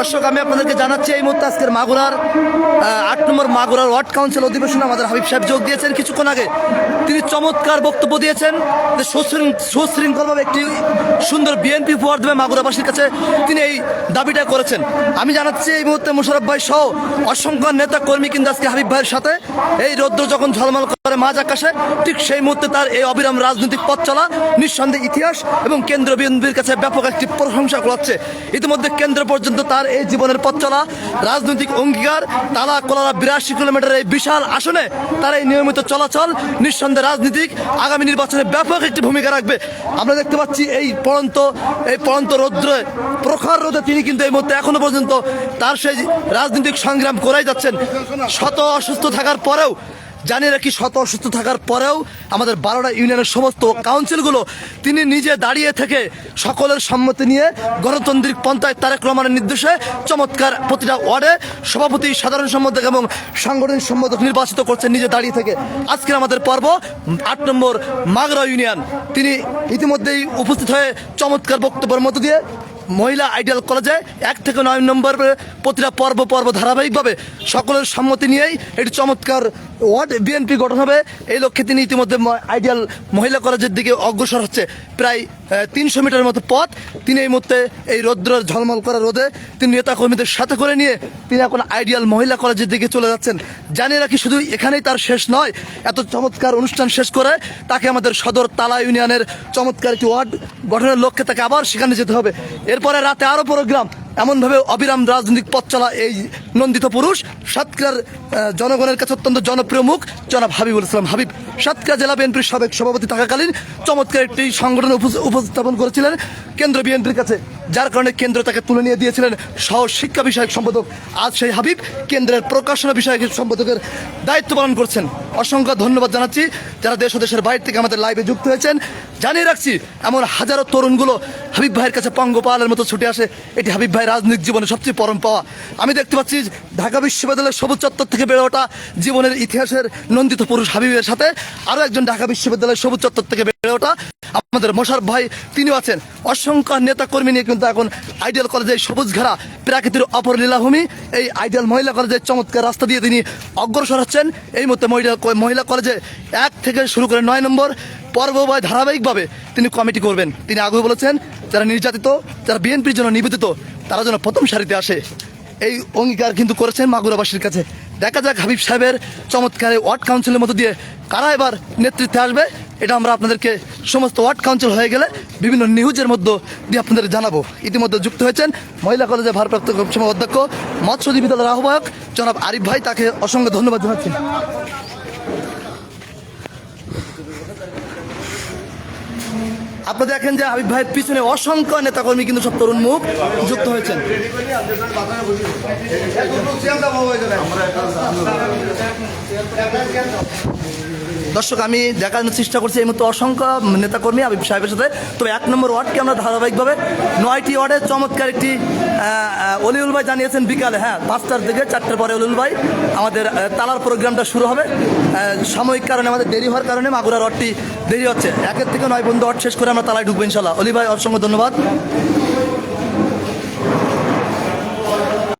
দর্শক, আমি আপনাদেরকে জানাচ্ছি এই মুহূর্তে আজকের মাগুরার আট নম্বর মাগুরার ওয়ার্ড কাউন্সিল অধিবেশনে আমাদের হাবিব সাহেব যোগ দিয়েছেন। কিছুক্ষণ আগে তিনি চমৎকার বক্তব্য দিয়েছেন যে সুশৃঙ্খলভাবে একটি সুন্দর বিএনপি উপহার দেবে মাগুরাবাসীর কাছে তিনি এই দাবিটা করেছেন। আমি জানাচ্ছি এই মুহূর্তে মুশারফ ভাই সহ অসংখ্য নেতা কর্মী কিন্তু আজকে হাবিব ভাইয়ের সাথে। এই রৌদ্র যখন ঝলমল করে মাঝ আকাশে, ঠিক সেই মুহূর্তে তার এই অবিরাম রাজনৈতিক পথ চলা নিঃসন্দেহে ইতিহাস এবং কেন্দ্র বিএনপির কাছে ব্যাপক একটি প্রশংসা করাচ্ছে ইতিমধ্যে কেন্দ্র পর্যন্ত তার এই জীবনের পথ চলা, রাজনৈতিক অঙ্গীকার, তালা কলারা বিরাশি কিলোমিটার এই বিশাল আসনে তার এই নিয়মিত চলাচল, নিঃসন্দেহে রাজনীতিক, আগামী নির্বাচনে ব্যাপক একটি ভূমিকা রাখবে। আমরা দেখতে পাচ্ছি এই পড়ন্ত এই পড়ন্ত রৌদ্রে, প্রখর রোদে তিনি কিন্তু এই মুহূর্তে এখনও পর্যন্ত তার সেই রাজনৈতিক সংগ্রাম করেই যাচ্ছেন। শত অসুস্থ থাকার পরেও জানি রাখি শত অসুস্থ থাকার পরেও আমাদের বারোটা ইউনিয়নের সমস্ত কাউন্সিলগুলো তিনি নিজে দাঁড়িয়ে থেকে সকলের সম্মতি নিয়ে গণতান্ত্রিক পন্থায় তারেক রহমানের নির্দেশে চমৎকার প্রতিটা ওয়ার্ডে সভাপতি, সাধারণ সম্পাদক এবং সাংগঠনিক সম্পাদক নির্বাচিত করছেন নিজে দাঁড়িয়ে থেকে। আজকের আমাদের পর্ব আট নম্বর মাগরা ইউনিয়ন। তিনি ইতিমধ্যেই উপস্থিত হয়ে চমৎকার বক্তব্যের মধ্য দিয়ে মহিলা আইডিয়াল কলেজে এক থেকে নয় নম্বর প্রতিটা পর্ব পর্ব ধারাবাহিকভাবে সকলের সম্মতি নিয়েই এটি চমৎকার ওয়ার্ড বিএনপি গঠন হবে। এই লক্ষ্যে তিনি ইতিমধ্যে আইডিয়াল মহিলা কলেজের দিকে অগ্রসর হচ্ছে প্রায় তিনশো মিটারের মতো পথ। তিনি এই মুহূর্তে এই রৌদ্র ঝলমল করা রোদে। তিনি নেতা কর্মীদের সাথে করে নিয়ে তিনি এখন আইডিয়াল মহিলা কলেজের দিকে চলে যাচ্ছেন। জানিয়ে রাখি, শুধু এখানেই তার শেষ নয়, এত চমৎকার অনুষ্ঠান শেষ করে তাকে আমাদের সদর তালা ইউনিয়নের চমৎকার একটি ওয়ার্ড গঠনের লক্ষ্যে তাকে আবার সেখানে যেতে হবে। এরপরে রাতে আরও প্রোগ্রাম। এমনভাবে অবিরাম রাজনৈতিক পথ চলা এই নন্দিত পুরুষ সাতক্ষীরার জনগণের কাছে অত্যন্ত জনপ্রিয় মুখ, জনাব হাবিবুল ইসলাম হাবিব। সাতক্ষীরা জেলা বিএনপির সাবেক সভাপতি থাকাকালীন চমৎকার একটি সংগঠন উপ- উপস্থাপন করেছিলেন কেন্দ্র বিএনপির কাছে, যার কারণে কেন্দ্র তাকে তুলে নিয়ে দিয়েছিলেন সহ শিক্ষা বিষয়ক সম্পাদক। আজ সেই হাবিব কেন্দ্রের প্রকাশনা বিষয়ক সম্পাদকের দায়িত্ব পালন করছেন। অসংখ্য ধন্যবাদ জানাচ্ছি। যারা দেশ দেশের বাইরে থেকে আমাদের লাইভে যুক্ত হয়েছেন জানিয়ে রাখছি, এমন হাজারো তরুণগুলো হাবিব ভাইয়ের কাছে পঙ্গপালের মতো ছুটে আসে। এটি হাবিব ভাই রাজনৈতিক জীবনে সবচেয়ে পরম পাওয়া। আমি দেখতে পাচ্ছি ঢাকা বিশ্ববিদ্যালয়ের সবুজ চত্বর থেকে বেড়ে ওঠা জীবনের ইতিহাসের নন্দিত পুরুষ হাবিবের সাথে আরও একজন ঢাকা বিশ্ববিদ্যালয়ের সবুজ চত্বর থেকে বেড়ে ওঠা আমাদের মশার ভাই, তিনিও আছেন। অসংখ্য নেতা কর্মী নিয়ে কিন্তু এখন আইডিয়াল কলেজে সবুজ ঘেরা প্রাকৃতিক অপর লীলাভূমি, এই আইডিয়াল মহিলা কলেজের চমৎকার রাস্তা দিয়ে তিনি অগ্রসর হচ্ছেন। এই মুহূর্তে মহিলা মহিলা কলেজে এক থেকে শুরু করে নয় নম্বর পর্ব বা ধারাবাহিকভাবে তিনি কমিটি করবেন। তিনি আগে বলেছেন, যারা নির্যাতিত, যারা বিএনপির জন্য নিবেদিত, তারা যেন প্রথম সারিতে আসে। এই অঙ্গীকার কিন্তু করেছেন মাগুরাবাসীর কাছে। দেখা যাক হাবিব সাহেবের চমৎকার ওয়ার্ড কাউন্সিলের মতো দিয়ে কারা এবার নেতৃত্বে আসবে, এটা আমরা আপনাদেরকে সমস্ত ওয়ার্ড কাউন্সিল হয়ে গেলে বিভিন্ন নিউজের মধ্যে দিয়ে আপনাদের জানাব। ইতিমধ্যে যুক্ত হয়েছেন মহিলা কলেজের ভারপ্রাপ্ত অধ্যক্ষ, মৎস্যজীবী দলের আহ্বায়ক জনাব আরিফ ভাই, তাকে অসংখ্য ধন্যবাদ জানাচ্ছি। আপনারা দেখেন যে হাবিব ভাইয়ের পিছনে অসংখ্য নেতাকর্মী কিন্তু সব তরুণ মুখ যুক্ত হয়েছেন। দর্শক, আমি দেখানোর চেষ্টা করছি এই মুহূর্তে অসংখ্য নেতাকর্মী আবিব সাহেবের সাথে। তবে এক নম্বর ওয়ার্ডকে আমরা ধারাবাহিকভাবে নয়টি ওয়ার্ডে চমৎকার একটি অলিউল ভাই জানিয়েছেন বিকালে হ্যাঁ পাঁচটার দিকে, চারটার পরে অলিউল ভাই আমাদের তালার প্রোগ্রামটা শুরু হবে। সাময়িক কারণে আমাদের দেরি হওয়ার কারণে মাগুরার রডটি দেরি হচ্ছে। একের থেকে নয় বন্ধু অট শেষ করে আমরা তালায় ঢুকবো ইনশাল্লাহ। অলি ভাই অসংখ্য ধন্যবাদ।